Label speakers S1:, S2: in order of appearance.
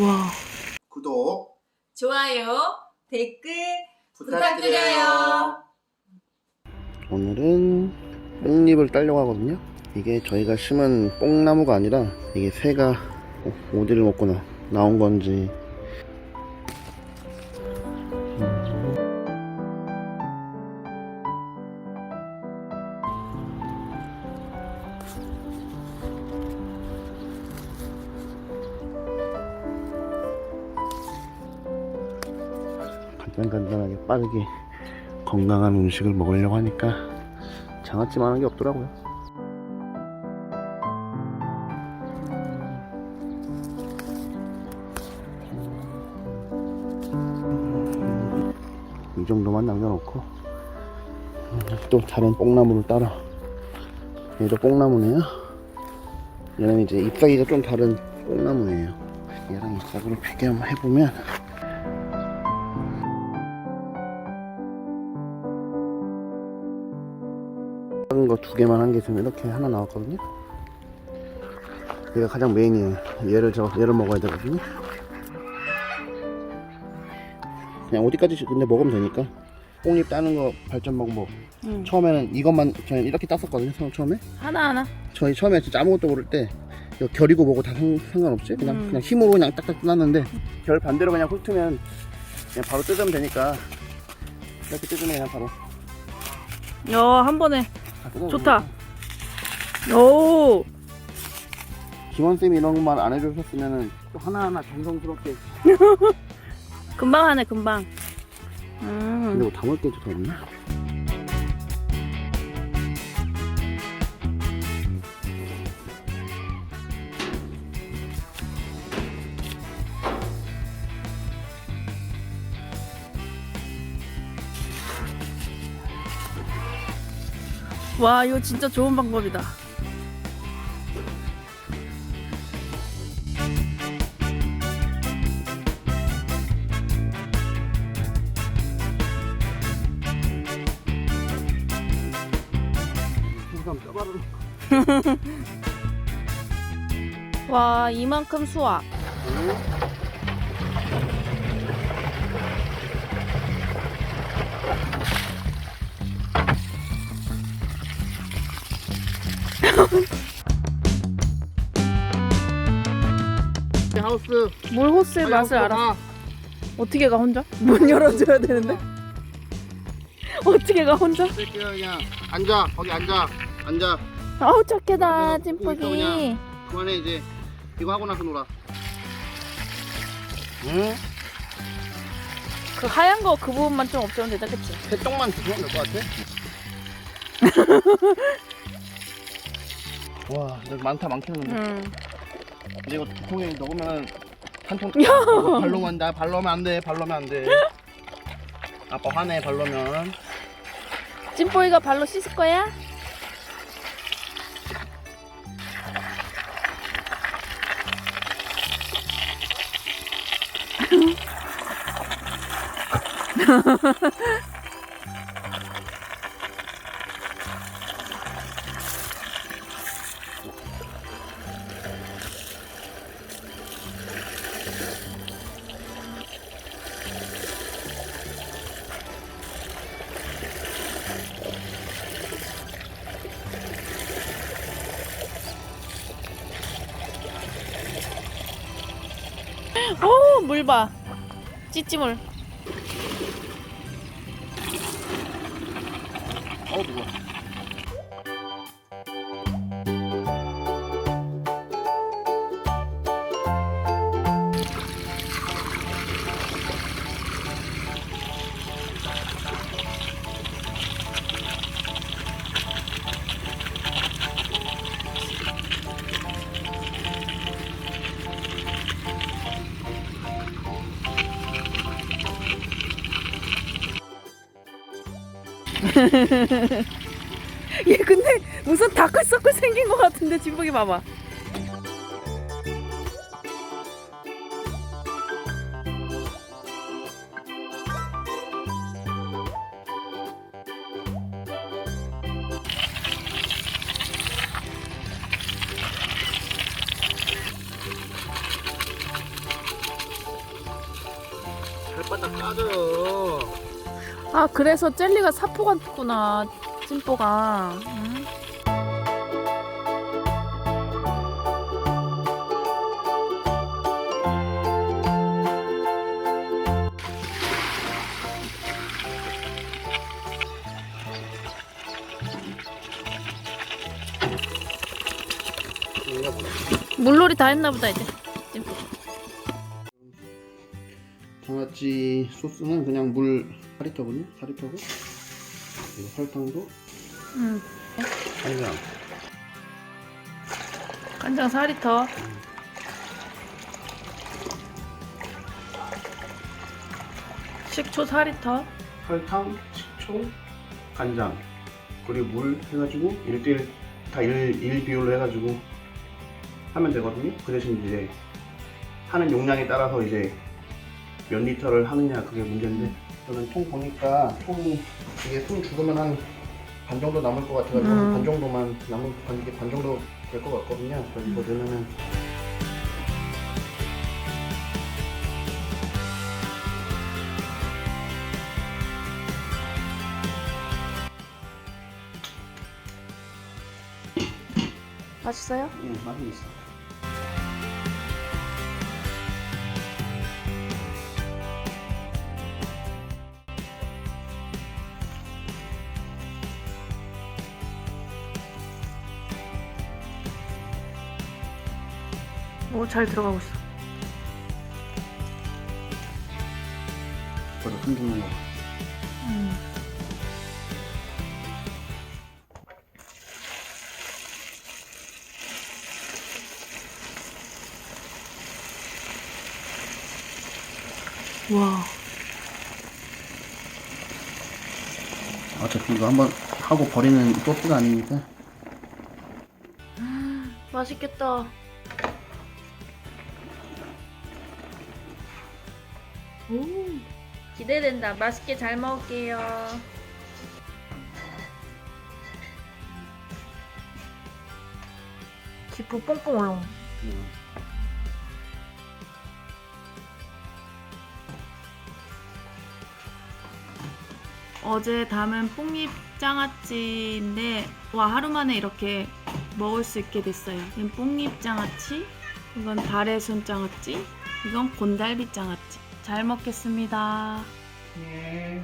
S1: 와.
S2: 구독
S3: 좋아요, 댓글
S2: 부탁드려요.
S4: 오늘은 뽕잎을 따려고 하거든요. 이게 저희가 심은 뽕나무가 아니라 이게 새가 어- 어디를 먹고 나, 나온 건지 간단간단하게 빠르게 건강한 음식을 먹으려고 하니까 장아찌만한 게 없더라고요. 이 정도만 남겨놓고 음, 또 다른 뽕나무를 따라 얘도 뽕나무네요. 얘는 이제 잎사귀가 좀 다른 뽕나무예요. 얘랑 잎사귀를 비교해보면 두 개만 한개 있으면 이렇게 하나 나왔거든요. 얘가 가장 메인이에요. 얘를 저 얘를 먹어야 되거든요. 그냥 어디까지 근데 먹으면 되니까. 뽕잎 따는 거 발전 방법.
S1: 응.
S4: 처음에는 이것만 저는 이렇게 땄었거든요. 처- 처음에.
S1: 하나 하나.
S4: 저희 처음에 진짜 아무것도 모를 때 이거 결이고 뭐고 다 상, 상관없이 그냥
S1: 음.
S4: 그냥 힘으로 그냥 딱딱 땄는데 결 반대로 그냥 훑으면 그냥 바로 뜯으면 되니까 이렇게 뜯으면 그냥 바로
S1: 야, 한 번에. 좋다. 오.
S4: 김원 쌤이 이런 것만 안 해주셨으면은 또 하나하나 정성스럽게
S1: 금방 하네, 금방.
S4: 근데
S1: 음.
S4: 뭐 담을 게더 없나?
S1: 와, 이거 진짜 좋은 방법이다. 와, 이만큼 수확.
S4: 하우스
S1: 물 호스의 맛을 알아. 어떻게 가 혼자? 문 열어줘야 되는데. 어떻게 가 혼자?
S4: 그냥 앉아 거기 앉아 앉아
S1: 아우 착해다, 찐뿌기.
S4: 그만해 이제 이거 하고 나서 놀아 응?
S1: 그 하얀 거 그 부분만 좀 없애면 되다, 그치?
S4: 새똥만 주면 될것 같아 와 많다 많긴 한데.
S1: 응.
S4: 근데 이거 통에 넣으면 한통 발로 만다. 발로 하면 안돼 발로 하면 안돼. 아빠 화내 발로 하면.
S1: 찐뿌이가 발로 씻을 거야? 오, 물 봐. 찌찌물.
S4: 어우 무거워
S1: 얘 근데 무슨 다크서클 생긴 것 같은데 진복이 봐봐.
S2: 바닥 까져요.
S1: 아 그래서 젤리가 사포 같구나 찜뽀가 음. 물놀이 다 했나 보다 이제 찜뽀
S4: 장아찌 소스는 그냥 물 4리터군요. 4리터고 그리고 설탕도
S1: 음.
S4: 간장
S1: 간장 4리터 식초 4리터
S4: 설탕, 식초, 간장 그리고 물 해가지고 1대1 다 1, 1 비율로 해가지고 하면 되거든요. 그 대신 이제 하는 용량에 따라서 이제 몇 리터를 하느냐 그게 문제인데 저는 통 보니까 통 이게 손 죽으면 한 반 정도 남을 것 같아가지고
S1: 음.
S4: 반 정도만 남은 반, 이게 반 정도 될 것 같거든요. 그래서 이거 넣으면은
S1: 맛있어요?
S4: 예, 맛은 있어.
S1: 오 잘 들어가고 있어
S4: 손 죽는 거.
S1: 음. 와
S4: 어차피 이거 한번 하고 버리는 소스가 아니니까
S1: 맛있겠다 오 기대된다 맛있게 잘 먹을게요 기포 뽕뽕 올라 어제 담은 뽕잎 장아찌인데 와 하루 만에 이렇게 먹을 수 있게 됐어요. 이건 뽕잎 장아찌, 이건 달의순 장아찌, 이건 곤달비 장아찌. 잘 먹겠습니다.
S4: 예.